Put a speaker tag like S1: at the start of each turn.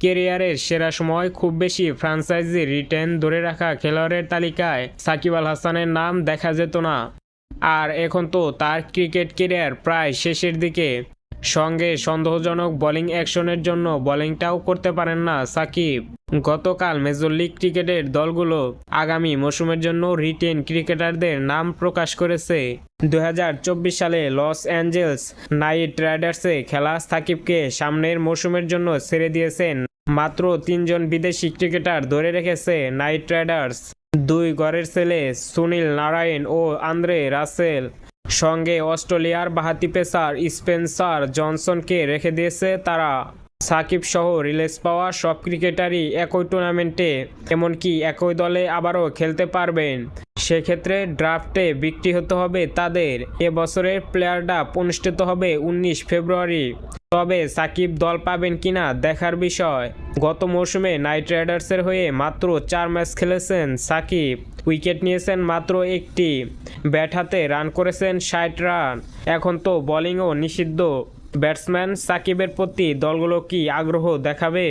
S1: কেরিয়ারের সেরা সময় খুব বেশি ফ্রাঞ্চাইজি রিটেন ধরে রাখা খেলোয়াড়ের তালিকায় সাকিব আল হাসানের নাম দেখা যেত না। আর এখন তো তার ক্রিকেট কেরিয়ার প্রায় শেষের দিকে। সঙ্গে সন্দেহজনক বোলিং অ্যাকশনের জন্য বোলিংটাও করতে পারেন না সাকিব। গতকাল মেজর লিগ ক্রিকেটের দলগুলো আগামী মৌসুমের জন্য রিটেন ক্রিকেটারদের নাম প্রকাশ করেছে। দু হাজার চব্বিশ সালে লস অ্যাঞ্জেলস নাইট রাইডার্সে খেলা সাকিবকে সামনের মৌসুমের জন্য ছেড়ে দিয়েছেন। মাত্র তিনজন বিদেশি ক্রিকেটার ধরে রেখেছে নাইট রাইডার্স। দুই গড়ের ছেলে সুনীল নারায়ণ ও আন্দ্রে রাসেল। সঙ্গে অস্ট্রেলিয়ার বাহাতি পেসার স্পেন্সার জনসনকে রেখে দিয়েছে তারা। সাকিব সহ রিলিজ পাওয়া সব ক্রিকেটারই একই টুর্নামেন্টে, এমনকি একই দলে আবারও খেলতে পারবেন। সেক্ষেত্রে ড্রাফটে বিক্রি হতে হবে তাদের। এ বছরের প্লেয়ার ড্রাফট অনুষ্ঠিত হবে উনিশ ফেব্রুয়ারি। তবে সাকিব দল পাবেন কিনা দেখার বিষয়। গত মৌসুমে নাইট রাইডার্সের হয়ে মাত্র চার ম্যাচ খেলেছেন সাকিব। উইকেট নিয়েছেন মাত্র একটি। ব্যাট হাতে রান করেছেন ষাট রান। এখন তো বোলিংও নিষিদ্ধ। ব্যাটসম্যান সাকিবের প্রতি দলগুলো কি আগ্রহ দেখাবে?